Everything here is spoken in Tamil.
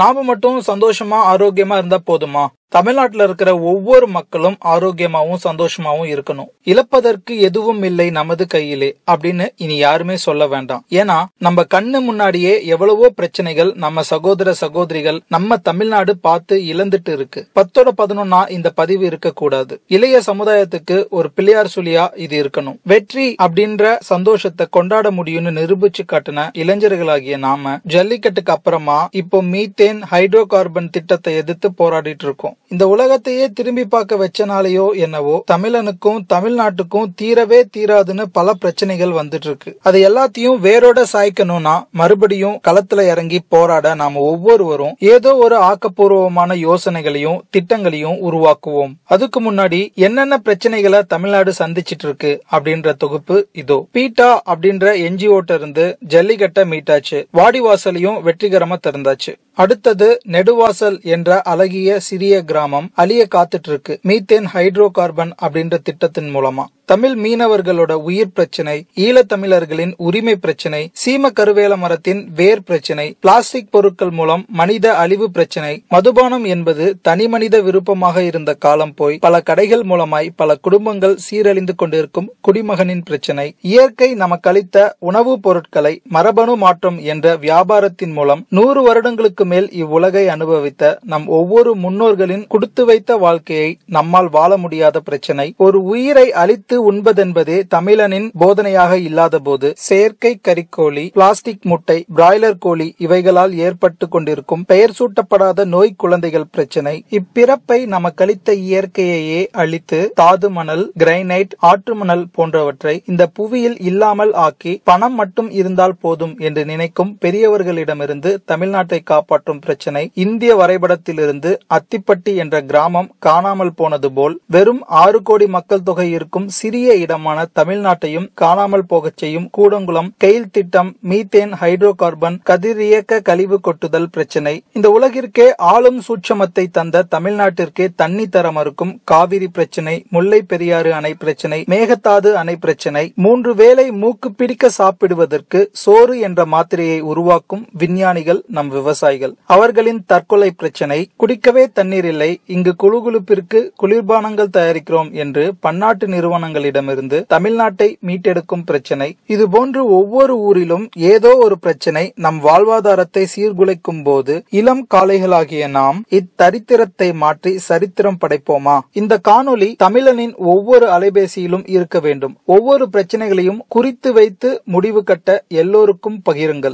நாம மட்டும் சந்தோஷமா ஆரோக்கியமா இருந்தா போதுமா? தமிழ்நாட்டில் இருக்கிற ஒவ்வொரு மக்களும் ஆரோக்கியமாவும் சந்தோஷமாவும் இருக்கணும். இழப்பதற்கு எதுவும் இல்லை நமது கையிலே அப்படின்னு இனி யாருமே சொல்ல வேண்டாம். ஏன்னா நம்ம கண்ணு முன்னாடியே எவ்வளவோ பிரச்சனைகள் நம்ம சகோதர சகோதரிகள் நம்ம தமிழ்நாடு பார்த்து இழந்துட்டு இருக்கு. பத்தோட பதினொன்னா இந்த பதிவு இருக்கக்கூடாது. இளைய சமுதாயத்துக்கு ஒரு பிள்ளையார் சுழியா இது இருக்கணும். வெற்றி அப்படின்ற சந்தோஷத்தை கொண்டாட முடியும்னு நிரூபிச்சு காட்டின இளைஞர்களாகிய நாம ஜல்லிக்கட்டுக்கு அப்புறமா இப்போ மீத்தேன் ஹைட்ரோ கார்பன் திட்டத்தை எதிர்த்து போராடிட்டு இருக்கோம். இந்த உலகத்தையே திரும்பி பார்க்க வச்சனாலேயோ என்னவோ தமிழனுக்கும் தமிழ்நாட்டுக்கும் தீரவே தீராதுன்னு பல பிரச்சனைகள் வந்துட்டு இருக்கு அது எல்லாத்தையும் வேரோட சாய்க்கணும்னா மறுபடியும் களத்துல இறங்கி போராட நாம ஒவ்வொருவரும் ஏதோ ஒரு ஆக்கப்பூர்வமான யோசனைகளையும் திட்டங்களையும் உருவாக்குவோம். அதுக்கு முன்னாடி என்னென்ன பிரச்சனைகளை தமிழ்நாடு சந்திச்சிட்டு இருக்கு அப்படின்ற தொகுப்பு இதோ. பீட்டா அப்படின்ற என்ஜிஓட்ட இருந்து ஜல்லிக்கட்டை மீட்டாச்சு. வாடிவாசலையும் வெற்றிகரமா திறந்தாச்சு. அடுத்தது நெடுவாசல் என்ற அழகிய சிறிய கிராமம். அழிய காத்துட்டு இருக்கு. மீத்தேன் ஹைட்ரோ கார்பன் அப்படின்ற திட்டத்தின் மூலமா. தமிழ் மீனவர்களோட உயிர் பிரச்சனை ஈழத்தமிழர்களின் உரிமை பிரச்சனை சீம கருவேல மரத்தின் வேர் பிரச்சனை பிளாஸ்டிக் பொருட்கள் மூலம் மனித அழிவு பிரச்சனை மதுபானம் என்பது தனி மனித விருப்பமாக இருந்த காலம் போய் பல கடைகள் மூலமாய் பல குடும்பங்கள் சீரழிந்து கொண்டிருக்கும் குடிமகனின் பிரச்சனை. இயற்கை நமக்கு அளித்த உணவுப் பொருட்களை மரபணு மாற்றம் என்ற வியாபாரத்தின் மூலம் நூறு வருடங்களுக்கு மேல் இவ்வுலகை அனுபவித்த நம் ஒவ்வொரு முன்னோர்களின் கொடுத்து வைத்த வாழ்க்கையை நம்மால் வாழ முடியாத பிரச்சனை. ஒரு உயிரை அழித்து உண்பதென்பதே தமிழனின் போதனையாக இல்லாதபோது செயற்கை கறிக்கோழி பிளாஸ்டிக் முட்டை பிராய்லர் கோழி இவைகளால் ஏற்பட்டு கொண்டிருக்கும் பெயர் சூட்டப்படாத நோய் குழந்தைகள் பிரச்சனை. இப்பிறப்பை நமக்களித்த இயற்கையையே அழித்து தாது மணல் கிரைனைட் ஆற்று மணல் போன்றவற்றை இந்த புவியில் இல்லாமல் ஆக்கி பணம் மட்டும் இருந்தால் போதும் என்று நினைக்கும் பெரியவர்களிடமிருந்து தமிழ்நாட்டை காப்பாற்றும் பிரச்சனை. இந்திய வரைபடத்திலிருந்து அத்திப்பட்டி என்ற கிராமம் காணாமல் போனது போல் வெறும் ஆறு கோடி மக்கள் தொகை இருக்கும் சி சிறிய இடமான தமிழ்நாட்டையும் காணாமல் போகச் செய்யும் கூடங்குளம் கெயில் திட்டம் மீத்தேன் ஹைட்ரோ கார்பன் கதிரியக்க கழிவு கொட்டுதல் பிரச்சனை. இந்த உலகிற்கே ஆளும் சூட்சமத்தை தந்த தமிழ்நாட்டிற்கே தண்ணி தர மறுக்கும் காவிரி பிரச்சினை முல்லை பெரியாறு அணை பிரச்சினை மேகத்தாது அணை பிரச்சினை. மூன்று வேளை மூக்கு பிடிக்க சாப்பிடுவதற்கு சோறு என்ற மாத்திரையை உருவாக்கும் விஞ்ஞானிகள் நம் விவசாயிகள். அவர்களின் தற்கொலை பிரச்சனை குடிக்கவே தண்ணீர் இல்லை இங்கு குழுகுழுப்பிற்கு குளிர்பானங்கள் தயாரிக்கிறோம் என்று பன்னாட்டு நிறுவனங்களிடமிருந்து தமிழ்நாட்டை மீட்டெடுக்கும் பிரச்சனை. இதுபோன்று ஒவ்வொரு ஊரிலும் ஏதோ ஒரு பிரச்சனை நம் வாழ்வாதாரத்தை சீர்குலைக்கும் போது இளம் காளைகளாகிய நாம் இத்தரித்திரத்தை மாற்றி சரித்திரம் படைப்போமா? இந்த காணொலி தமிழனின் ஒவ்வொரு அலைபேசியிலும் இருக்க வேண்டும். ஒவ்வொரு பிரச்சனைகளையும் குறித்து வைத்து முடிவு கட்ட எல்லோருக்கும் பகிருங்கள்.